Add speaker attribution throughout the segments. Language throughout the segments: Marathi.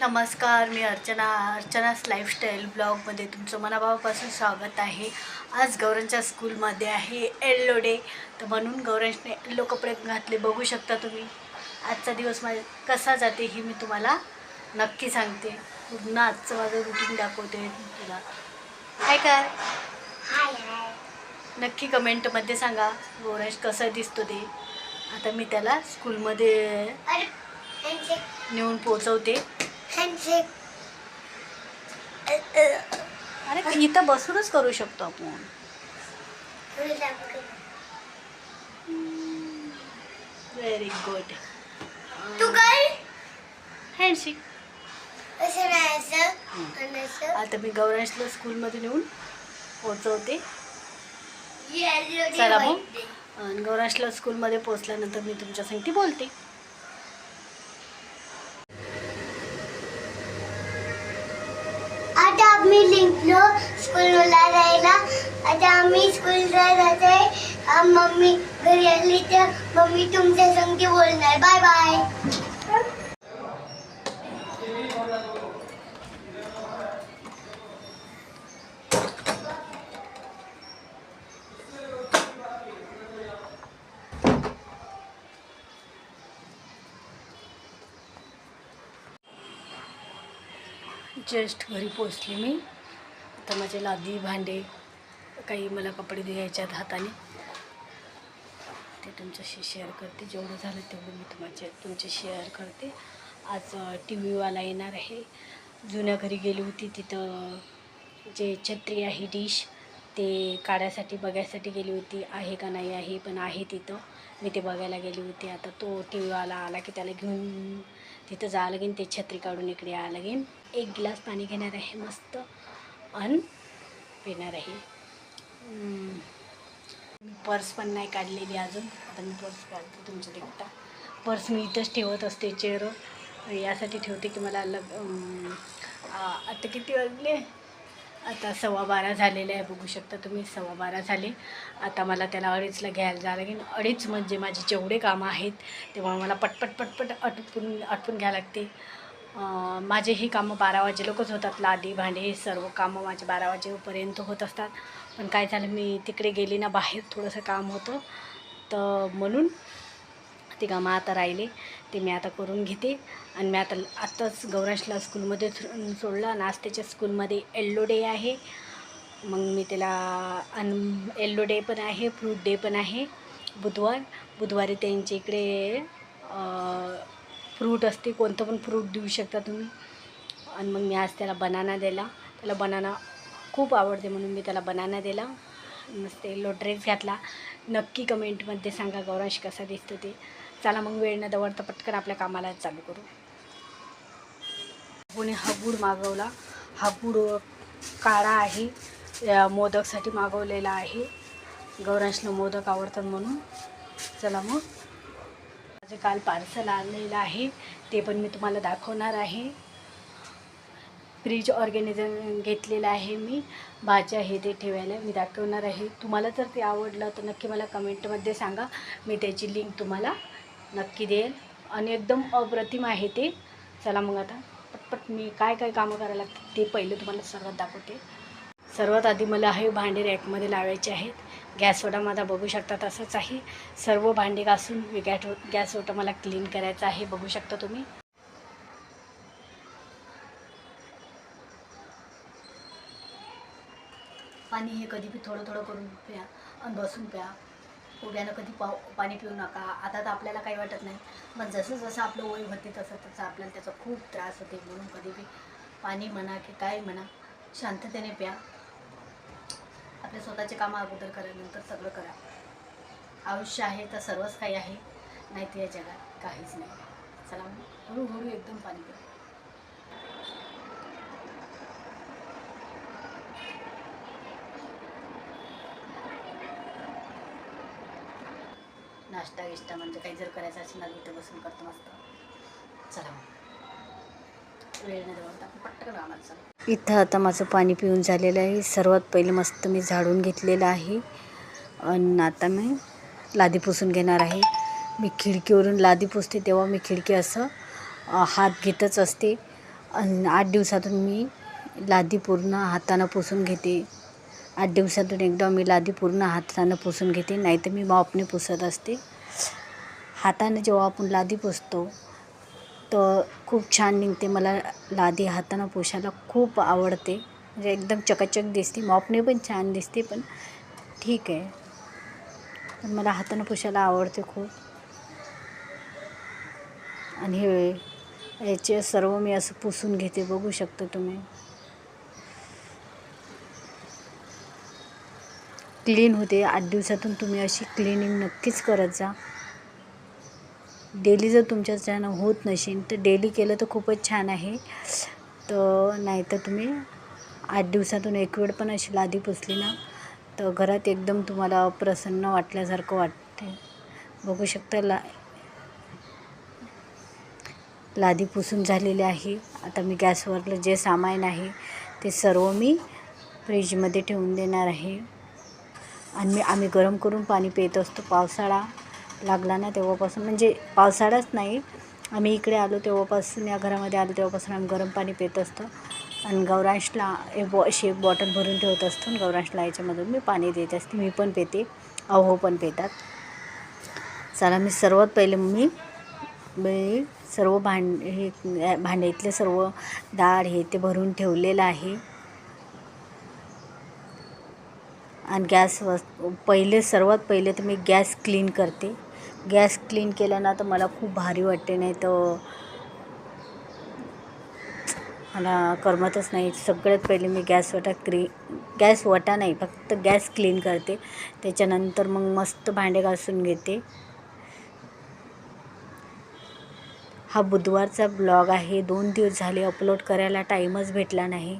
Speaker 1: नमस्कार मी अर्चना अर्चनास लाईफस्टाईल ब्लॉगमध्ये तुमचं मनाभावापासून स्वागत आहे. आज गौरांच्या स्कूलमध्ये आहे येल्लो डे तर म्हणून गौरांशने येल्लो कपडे घातले बघू शकता तुम्ही. आजचा दिवस माझा कसा जाते ही मी तुम्हाला नक्की सांगते. पूर्ण आजचं माझं रुटीन दाखवते तुला. काय काय नक्की कमेंटमध्ये सांगा गौरांश कसा दिसतो ते. आता मी त्याला स्कूलमध्ये नेऊन पोचवते अरे इथं बसूनच करू शकतो आपण. व्हेरी गुड
Speaker 2: तू काय?
Speaker 1: हँडशिक
Speaker 2: असं नाही असं आणि असं.
Speaker 1: आता मी गौरांशला स्कूलमध्ये नेऊन पोचवते चला मग. गौरांशला स्कूलमध्ये पोचल्यानंतर मी तुमच्या संगती बोलते.
Speaker 2: आता आम्ही स्कूलला जायला आता आम्ही स्कूलला जाते आ, मम्मी घरी आली तर मम्मी तुमच्या संगती बोलणार बाय बाय
Speaker 1: जस्ट घरी पोचली मी. आता माझे लादी भांडे काही मला कपडे द्यायचे हाताने. ते तुमच्याशी शेअर करते. जेवढं झालं तेवढं मी तुमच्या तुमचे शेअर करते. आज टी व्हीवाला येणार आहे. जुन्या घरी गेली होती. तिथं जे छत्री आहे डिश ते काढायसाठी बघायसाठी गेली होती. आहे का नाही आहे पण आहे तिथं. मी ते बघायला गेली होती. आता तो टी व्हीवाला आला की त्याला घेऊन तिथं जावं लागेन. ते छत्री काढून इकडे यावं लागेन. एक गिलास पाणी घेणार आहे. मस्त. अन पिणार आहे. मी पर्स पण नाही काढलेली अजून. आता मी पर्स काढते तुमचं देखता. पर्स मी इथंच ठेवत असते चेअर यासाठी ठेवते की मला लग आता किती वाजले? आता सव्वा बारा झालेले आहे बघू शकता तुम्ही. सव्वा बारा झाले. आता मला त्याला अडीचला घ्यायला जावं लागेल. अडीच म्हणजे माझे जेवढे कामं आहेत तेव्हा मला पटपट पटपट आटपून आटपून घ्यावं लागते. माझे हे कामं बारा वाजे लोकच होतात. लादी भांडे हे सर्व कामं माझे बारा वाजेपर्यंत होत असतात. पण काय झालं मी तिकडे गेली ना बाहेर थोडंसं काम होतं. तर म्हणून ते कामं आता राहिले. ते मी आता करून घेते. आणि मी आता आत्ताच गौरांशला स्कूलमध्ये सोडलं आणि आज त्याच्या स्कूलमध्ये येल्लो डे आहे. मग मी त्याला अन येल्लो डे पण आहे फ्रूट डे पण आहे. बुधवार बुधवारी त्यांच्या इकडे फ्रूट असते कोणतं पण फ्रूट देऊ शकता तुम्ही. आणि मग मी आज त्याला बनाना दिला. त्याला बनाना खूप आवडते म्हणून मी त्याला बनाना दिला. मस्त येलो ड्रेस घातला. नक्की कमेंटमध्ये सांगा गौरांश कसा दिसतो ते. चला मग वेळ न दवडता पटकन आपल्या कामाला चालू करू. कोणी हा गुड मागवला. हा गुड काळा आहे. या मोदकसाठी मागवलेला आहे. गौरांशला मोदक आवडतात म्हणून. चला मग. माझे काल पार्सल आलेलं आहे ते पण मी तुम्हाला दाखवणार आहे. फ्रीज ऑर्गॅनिझम घेतलेलं आहे मी. भाज्या हे ते ठेवायला मी दाखवणार आहे. तुम्हाला जर ते आवडलं तर नक्की मला कमेंटमध्ये सांगा. मी त्याची लिंक तुम्हाला नक्की देईल. आणि एकदम अप्रतिम आहे ते. चला मग आता पटपट मी काय काय कामं करायला लागतात ते पहिलं तुम्हाला सर्वात दाखवते. सर्वात आधी मला हे भांडे रॅकमध्ये लावायचे आहेत. गॅस ओटा माझा बघू शकता तसंच आहे. सर्व भांडी घासून मी गॅट गॅस ओटा मला क्लीन करायचा आहे बघू शकता तुम्ही. पाणी हे कधी बी थोडं थोडं करून प्या आणि बसून प्या. उभ्यानं कधी पाव पाणी पिऊ नका. आता तर आपल्याला काही वाटत नाही. पण जसं जसं आपलं वय होते तसं तसं आपल्याला त्याचा खूप त्रास होते. म्हणून कधी बी पाणी म्हणा की काय म्हणा शांततेने प्या. आपले स्वतःचे कामं अगोदर करा नंतर सगळं करा. आयुष्य आहे तर सर्वच काही आहे नाही तर या जगात काहीच नाही. चला मग हळूहळू एकदम पाणी प्या नाश्ता विष्टा म्हणजे काही जर करायचं असेल ना इथं बसून करतो मस्त. चला मग. वेळ नाही जवळ आपण पटकन आम्हाला चला. इथं आता माझं पाणी पिऊन झालेलं आहे. सर्वात पहिले मस्त मी झाडून घेतलेलं आहे. आणि आता मी लादी पुसून घेणार आहे. मी खिडकीवरून लादी पुसते तेव्हा मी खिडकी असं हात घेतच असते. आणि आठ दिवसातून मी लादी पूर्ण हातानं पुसून घेते. आठ दिवसातून एकदा मी लादी पूर्ण हातानं पुसून घेते. नाहीतर मी बापने पुसत असते. हाताने जेव्हा आपण लादी पुसतो तर खूप छान निघते मला लादी हातानं पुसायला खूप आवडते. म्हणजे एकदम चकाचक दिसते. मॉपने पण छान दिसते पण ठीक आहे. पण मला हातानं पुसायला आवडते खूप. आणि हे याचे सर्व मी असं पुसून घेते. बघू शकता तुम्ही. क्लीन होते. आठ दिवसातून तुम्ही अशी क्लिनिंग नक्कीच करत जा. डेली जर तुमच्याच्यानं होत नसेल तर डेली केलं तर खूपच छान आहे. तर नाही तर तुम्ही आठ दिवसातून एक वेळ पण अशी लादी पुसली ना तर घरात एकदम तुम्हाला प्रसन्न वाटल्यासारखं वाटते. बघू शकता ला लादी पुसून झालेली आहे. आता मी गॅसवरलं जे सामान आहे ते सर्व मी फ्रीजमध्ये ठेवून देणार आहे. आणि मी आम्ही गरम करून पाणी पित असतो पावसाळा. लागला ना तेव्हापासून. म्हणजे पावसाळाच नाही. आम्ही इकडे आलो तेव्हापासून या घरामध्ये आलो तेव्हापासून आम्ही गरम पाणी पित असतो. आणि गौरांशला एक बॉ अशी एक बॉटल भरून ठेवत असतो आणि गौरांशला याच्यामधून मी पाणी देत असते. मी पण पिते अहो पण पितात. चला मी सर्वात पहिले मी मी सर्व भांड हे भांड्यातले सर्व डाळ हे ते भरून ठेवलेलं आहे. आणि गॅस पहिले सर्वात पहिले तर मी गॅस क्लीन करते. गॅस क्लीन केला ना तर मला खूप भारी वाटते. नाही तर मला करमतच नाही. सगळ्यात पहिले मी गॅस वटा क्री गॅस वटा नाही फक्त गॅस क्लीन करते. त्याच्यानंतर मग मस्त भांडे घासून घेते. हा बुधवारचा ब्लॉग आहे. दोन दिवस झाले अपलोड करायला टाईमच भेटला नाही.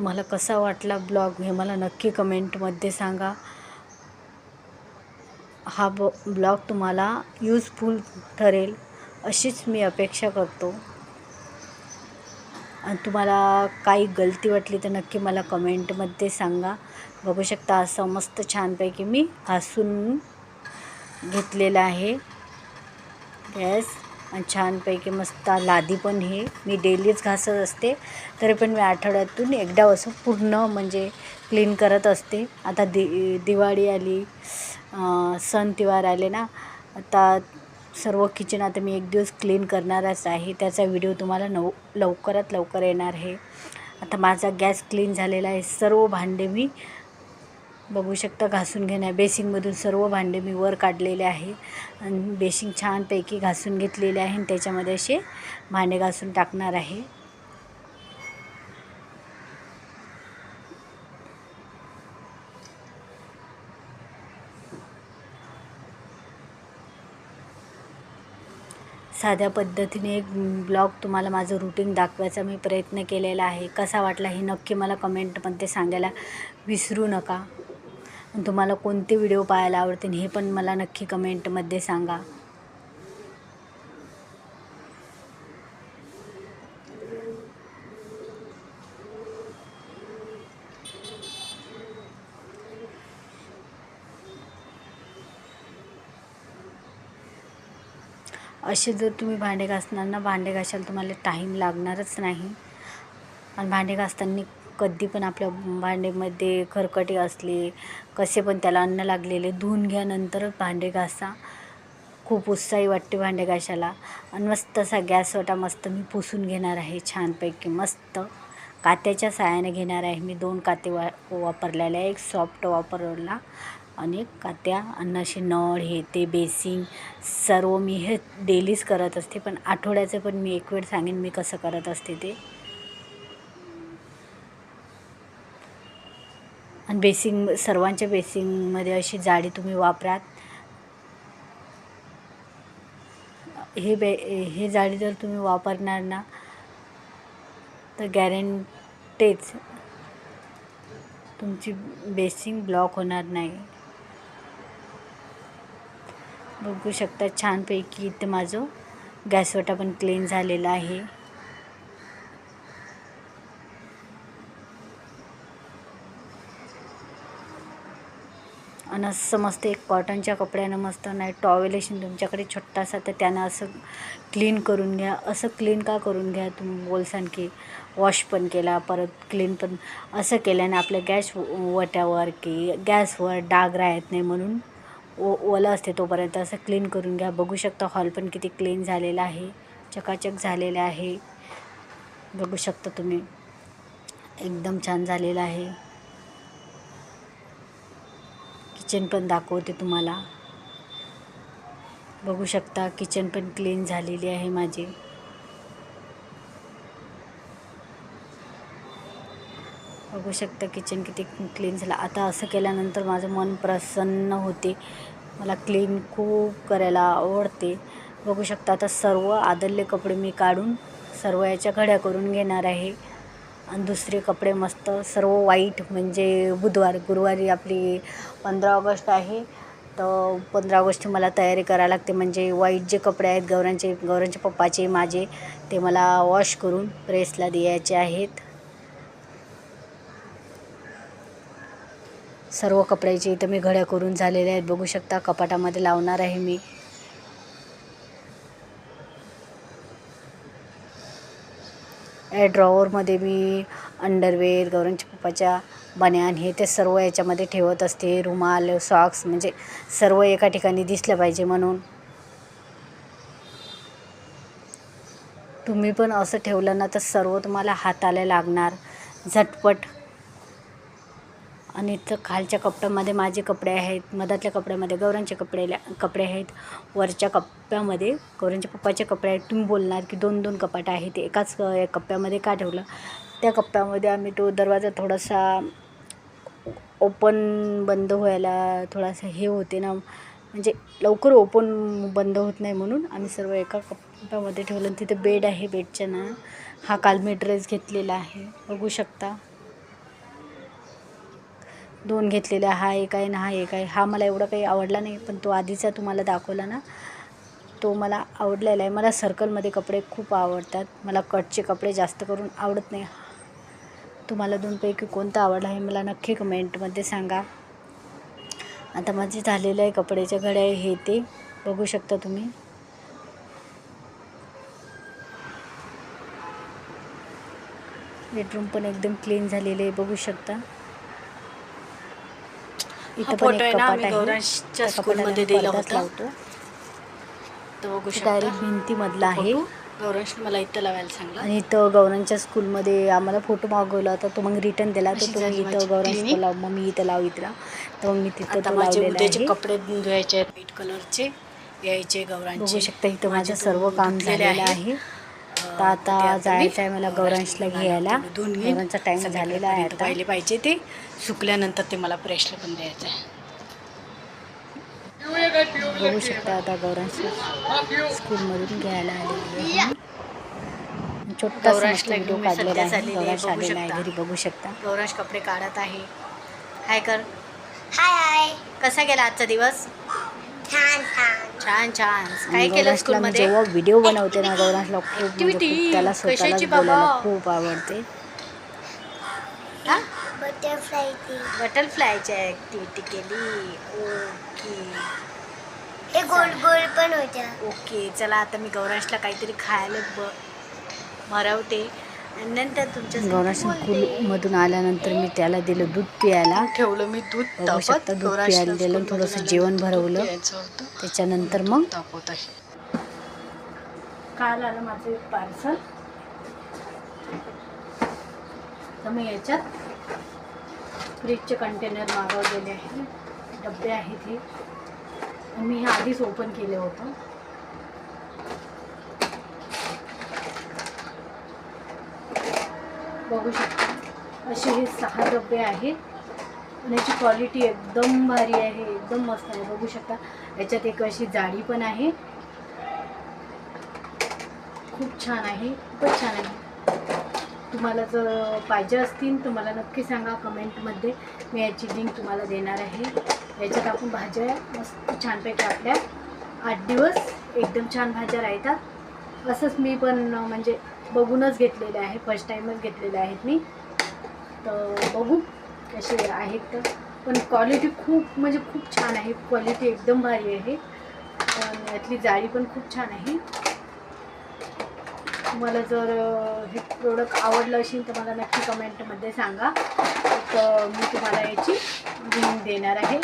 Speaker 1: तुम्हाला कसा वाटला ब्लॉग हे मला नक्की कमेंटमध्ये सांगा. हा ब ब्लॉग तुम्हाला यूजफुल ठरेल अशीच मी अपेक्षा करतो. आणि तुम्हाला काही गलती वाटली तर नक्की मला कमेंटमध्ये सांगा. बघू शकता असं मस्त छानपैकी मी घासून घेतलेलं आहे. गॅस आणि छानपैकी मस्त लादी पण हे. मी डेलीच घासत असते. तरी पण मी आठवड्यातून एकदा असं पूर्ण म्हणजे क्लीन करत असते. आता दि दिवाळी आली सण तिवार आले ना आता सर्व किचन आता मी एक दिवस क्लीन करणारच आहे. त्याचा व्हिडिओ तुम्हाला नव लवकरात लवकर येणार आहे. आता माझा गॅस क्लीन झालेला आहे. सर्व भांडे मी बघू शकता घासून घेणार बेसिंगमधून सर्व भांडे मी वर काढलेले आहे. आणि बेसिंग छानपैकी घासून घेतलेले आहे आणि त्याच्यामध्ये असे भांडे घासून टाकणार आहे. साध्या पद्धतीने एक ब्लॉग तुम्हाला माझं रुटीन दाखवायचा मी प्रयत्न केलेला आहे. कसा वाटला हे नक्की मला कमेंटमध्ये सांगायला विसरू नका. आणि तुम्हाला कोणते व्हिडिओ पाहायला आवडतील हे पण मला नक्की कमेंटमध्ये सांगा. असे जर तुम्ही भांडे घासणार ना भांडे घासायला तुम्हाला टाईम लागणारच नाही. आणि भांडे घासताना कधी पण आपल्या भांडेमध्ये खरकटे असले कसे पण त्याला अन्न लागलेले धुवून घ्यानंतरच भांडे घासा. खूप उत्साही वाटते भांडे घासायला. आणि मस्त असा गॅसवटा मस्त मी पुसून घेणार आहे छानपैकी मस्त. कात्याच्या साहाय्याने घेणार आहे मी दोन काते वा वापरलेल्या एक सॉफ्ट वापरला आणि कात्या. अन्नाशी नळ हे ते बेसिंग सर्व मी हे डेलीच करत असते पण आठवड्याचं पण मी एक वेळ सांगेन मी कसं करत असते ते. आणि बेसिंग सर्वांच्या बेसिंगमध्ये अशी जाडी तुम्ही वापरात. हे बे हे जाडी जर तुम्ही वापरणार ना तर गॅरंटेच तुमची बेसिंग ब्लॉक होणार नाही. बघू शकता छानपैकी इथं माझं गॅसवटा पण क्लीन झालेला आहे. आणि असं मस्त एक कॉटनच्या कपड्यानं मस्त नाही टॉवेल असेल तुमच्याकडे छोटासा तर त्यानं असं क्लीन करून घ्या. असं क्लीन का करून घ्या तुम्ही? बोलसान की वॉश पण केला परत क्लीन पण असं केल्याने आपल्या गॅस वट्यावर की गॅसवर डाग राहत नाही म्हणून ओ ओलं असते तोपर्यंत असं क्लीन करून घ्या. बघू शकता हॉल पण किती क्लीन झालेला आहे. चकाचक झालेला आहे. बघू शकता तुम्ही. एकदम छान झालेला आहे. किचन पण दाखवते तुम्हाला. बघू शकता किचन पण क्लीन झालेली आहे माझी. बघू शकता किचन किती क्लीन झालं. आता असं केल्यानंतर माझं मन प्रसन्न होते. मला क्लीन खूप करायला आवडते. बघू शकता आता सर्व आदरले कपडे मी काढून सर्व याच्या घड्या करून घेणार आहे. आणि दुसरे कपडे मस्त सर्व वाईट म्हणजे बुधवार गुरुवारी आपली पंधरा ऑगस्ट आहे. तर पंधरा ऑगस्ट मला तयारी करायला लागते. म्हणजे वाईट जे कपडे आहेत गौरांचे गौरांच्या पप्पाचे माझे ते मला वॉश करून प्रेसला द्यायचे आहेत. सर्व कपड्याचे इथं मी घड्या करून झालेल्या आहेत. बघू शकता कपाटामध्ये लावणार आहे मी. ड्रॉवरमध्ये मी अंडरवेअर गौरांच्या पप्पाच्या बन्यान हे ते सर्व याच्यामध्ये ठेवत असते. रुमाल सॉक्स म्हणजे सर्व एका ठिकाणी दिसलं पाहिजे म्हणून. तुम्ही पण असं ठेवलं ना तर सर्व तुम्हाला हाताला लागणार. झटपट. आणि इथं खालच्या कप्प्यामध्ये माझे कपडे आहेत मधातल्या कपड्यामध्ये गौरांचे कपडे कपडे आहेत वरच्या कप्प्यामध्ये गौरांच्या पप्पाचे कपडे आहेत. तुम्ही बोलणार की दोन दोन कपाट आहेत एकाच कप्प्यामध्ये का ठेवलं? त्या कप्प्यामध्ये आम्ही तो दरवाजा थोडासा ओपन बंद व्हायला थोडासा हे होते ना म्हणजे लवकर ओपन बंद होत नाही म्हणून आम्ही सर्व एका कप्प्यामध्ये ठेवलं. आणि तिथे बेड आहे बेडच्या ना हा काल मी ड्रेस घेतलेला आहे. बघू शकता. दोन घेतलेल्या हा एक आहे ना हा एक आहे. हा मला एवढा काही आवडला नाही पण तो आधीचा तुम्हाला दाखवला ना तो मला आवडलेला आहे. मला सर्कलमध्ये कपडे खूप आवडतात. मला कटचे कपडे जास्त करून आवडत नाही. तुम्हाला दोनपैकी कोणता आवडला हे मला नक्की कमेंटमध्ये सांगा. आता माझे झालेलं आहे कपड्याच्या घड्या हे ते बघू शकता तुम्ही. बेडरूम पण एकदम क्लीन झालेले आहे बघू शकता. इथं पण
Speaker 3: फोटो आहे
Speaker 1: एक
Speaker 3: ना
Speaker 1: कपाट
Speaker 3: आम्ही
Speaker 1: आहे.
Speaker 3: गौरांच्या
Speaker 1: त्या कपाटाला
Speaker 3: स्कूलमध्ये दिला
Speaker 1: पडदाच
Speaker 3: होता.
Speaker 1: लावतो.
Speaker 3: तर बघू शकता.
Speaker 1: डायरेक्ट भिंतीमधला आहे.
Speaker 3: गौरांशने मला इथं लावायला सांगला
Speaker 1: आणि इथं गौरांच्या स्कूलमध्ये आम्हाला फोटो मागवला होता. तो मग रिटर्न दिला. तर
Speaker 3: अशी
Speaker 1: तुम्ही
Speaker 3: झाली
Speaker 1: इथं गौरांच्या
Speaker 3: clinic.
Speaker 1: लाव. मग मी इथं लाव इथं. तर मग मी तिथं
Speaker 3: आता
Speaker 1: तो
Speaker 3: माझे
Speaker 1: लावलेला
Speaker 3: उद्याचे
Speaker 1: आहे.
Speaker 3: कपडे धुवायचे आहेत. व्हाईट कलरचे यायचे
Speaker 1: बघू
Speaker 3: गौरांचे
Speaker 1: शकता इथं
Speaker 3: माझे
Speaker 1: सर्व काम
Speaker 3: धुतलेले
Speaker 1: झालेलं
Speaker 3: आहे.
Speaker 1: तर आता
Speaker 3: ते मी
Speaker 1: जायचं आहे मला गौरांशला घ्यायला.
Speaker 3: घेईन.
Speaker 1: गौरांचा टाईम झालेला आहे आता.
Speaker 3: पाहिले पाहिजे ते. सुकल्यानंतर ते मला प्रेसला पण द्यायचं आहे.
Speaker 1: बघू शकता आता गौरांशला. स्कूलमधून घ्यायला आलेली आहे. मस्त
Speaker 3: गौरांशला
Speaker 1: व्हिडिओ काढलेला आहे. गौरांश
Speaker 3: बघू
Speaker 1: आलेला आहे
Speaker 3: शकता.
Speaker 1: घरी बघू शकता.
Speaker 3: गौरांश कपडे काढत आहे. हाय कर.
Speaker 2: हाय हाय.
Speaker 3: कसा गेला आजचा दिवस?
Speaker 2: छान छान.
Speaker 3: छान छान. काय केलं स्कूलमध्ये?
Speaker 1: जेव्हा व्हिडिओ बनवते ना गौरांशला खूप म्हणजे त्याला स्वतःलाच
Speaker 3: कशाची बाबा?
Speaker 1: बोलायला खूप आवडते.
Speaker 3: हा?
Speaker 2: बटरफ्लायची
Speaker 3: बटरफ्लायची ॲक्टिव्हिटी केली. ओके
Speaker 2: हे गोल गोल पण होत्या.
Speaker 3: ओके चला आता मी गौरांशला काहीतरी खायला ब भरवते आणि नंतर तुमच्या
Speaker 1: आल्यानंतर मी त्याला दिलं दूध पियायला.
Speaker 3: ठेवलं मी दूध
Speaker 1: बघू. शकता, दूध प्यायला दिलं, थोडंसं जेवण भरवलं. त्याच्यानंतर मग
Speaker 3: आहे.
Speaker 1: काल आलं माझं एक पार्सल. तर मी याच्यात फ्रीजचे कंटेनर मागवलेले आहे डबे आहेत हे. आणि मी हे आधीच ओपन केलं होतं. बघू शकता. असे हे सहा डबे आहेत. आणि याची क्वालिटी एकदम भारी आहे. एकदम मस्त आहे. बघू शकता. याच्यात एक अशी जाडी पण आहे. खूप छान आहे. खूपच छान आहे. तुम्हाला जर पाहिजे असतील तर मला नक्की सांगा कमेंटमध्ये मी याची लिंक तुम्हाला देणार आहे. याच्यात आपण भाज्या मस्त छानपैकी आपल्या आठ दिवस एकदम छान भाज्या राहतात. असंच मी पण म्हणजे बघूनच घेतलेले आहे फर्स्ट टाईमच घेतलेले आहेत मी. तर बघू कसे आहेत तर. पण क्वालिटी खूप म्हणजे खूप छान आहे. क्वालिटी एकदम भारी आहे. पण यातली जाळी पण खूप छान आहे. तुम्हाला जर हे प्रोडक्ट आवडलं असेल तर मला नक्की कमेंटमध्ये सांगा. तर मी तुम्हाला याची लिंक देणार आहे.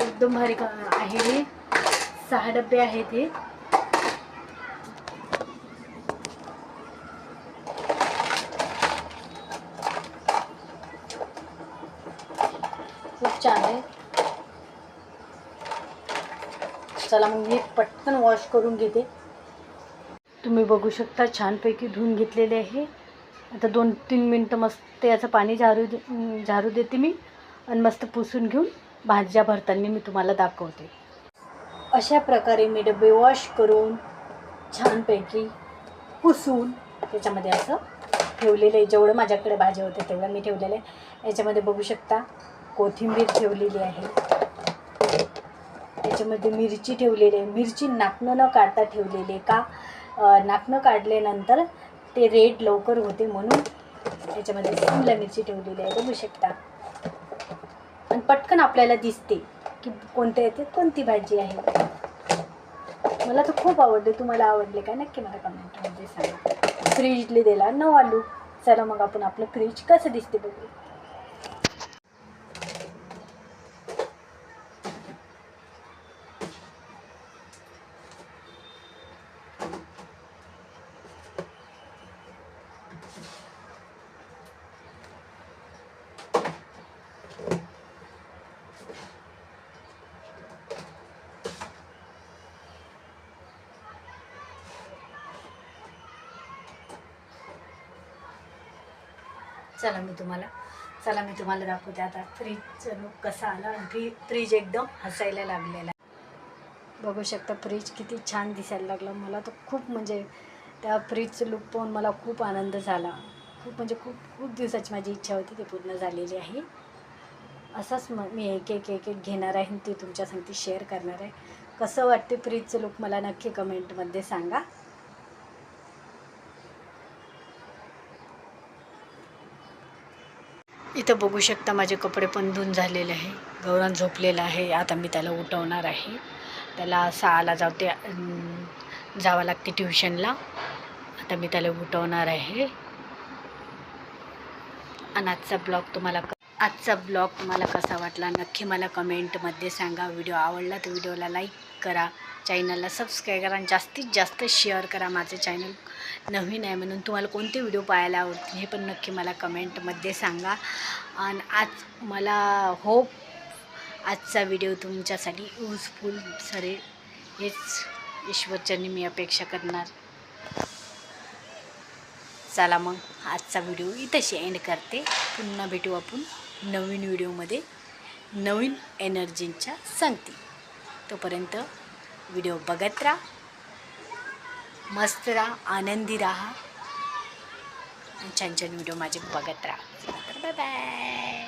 Speaker 1: एकदम भारी क- आहे हे. सहा डबे आहेत हे खूप छान आहे चला मग मी पटकन वॉश करून घेते. तुम्ही बघू शकता छानपैकी धुवून घेतलेले आहे. आता दोन तीन मिनटं मस्त याचं पाणी झारू दे झारू देते मी आणि मस्त पुसून घेऊन भाज्या भरताना मी तुम्हाला दाखवते. अशा प्रकारे मी डबे वॉश करून छानपैकी पुसून त्याच्यामध्ये असं ठेवलेलं आहे. जेवढं माझ्याकडे भाज्या होत्या तेवढं मी ठेवलेलं आहे. याच्यामध्ये बघू शकता कोथिंबीर ठेवलेली आहे. त्याच्यामध्ये मिरची ठेवलेली आहे. मिरची नाकणं न काढता ठेवलेली आहे का? नाकणं काढल्यानंतर ते रेड लवकर होते म्हणून त्याच्यामध्ये सिमला मिरची ठेवलेली आहे. बघू शकता. आणि पटकन आपल्याला दिसते की कोणत्या येते कोणती भाजी आहे. मला तर खूप आवडले. तुम्हाला आवडले काय नक्की मला कमेंटमध्ये सांगा. फ्रीज दिला नऊ आलू. चला मग आपण आपलं फ्रीज कसं दिसते बघू. चला मी तुम्हाला चला मी तुम्हाला दाखवते आता. फ्रीजचं लुक कसा आला आणि फ्री फ्रीज एकदम हसायला लागलेला. आहे. बघू शकता फ्रीज किती छान दिसायला लागलं. मला तर खूप म्हणजे त्या फ्रीजचं लुक पाहून मला खूप आनंद झाला. खूप म्हणजे खूप खूप दिवसाची माझी इच्छा होती ती पूर्ण झालेली आहे. असंच मग मी एक एक एक एक घेणार आहे आणि ते तुमच्या शेअर करणार आहे. कसं वाटते फ्रीजचं लुक मला नक्की कमेंटमध्ये सांगा. इथं बघू शकता माझे कपडे पण धुवून झालेले आहे. गौरान झोपलेला आहे. आता मी त्याला उठवणार आहे. त्याला सहाला जावते जावं लागते ट्युशनला. आता मी त्याला उठवणार आहे. आणि आजचा ब्लॉग तुम्हाला आजचा ब्लॉग तुम्हाला कसा वाटला? नक्की मला कमेंटमध्ये सांगा. व्हिडिओ आवडला तर व्हिडिओला लाईक करा चॅनलला सबस्क्राईब करा आणि जास्तीत जास्त शेअर करा माझं चॅनल नवीन आहे म्हणून तुम्हाला कोणते व्हिडिओ पाहायला आवडतील हे पण नक्की मला कमेंटमध्ये सांगा. आणि आज मला होप आजचा व्हिडिओ तुमच्यासाठी युजफुल सरे हेच ईश्वरचरणी मी अपेक्षा करणार. चला मग आजचा व्हिडिओ इथंशी एंड करते. पुन्हा भेटू आपण नवीन व्हिडिओमध्ये नवीन एनर्जींच्या सांगते तोपर्यंत व्हिडिओ बघत राहा. मस्त राहा आनंदी राहा. आणि छान छान व्हिडिओ माझे बघत राहा. Bye bye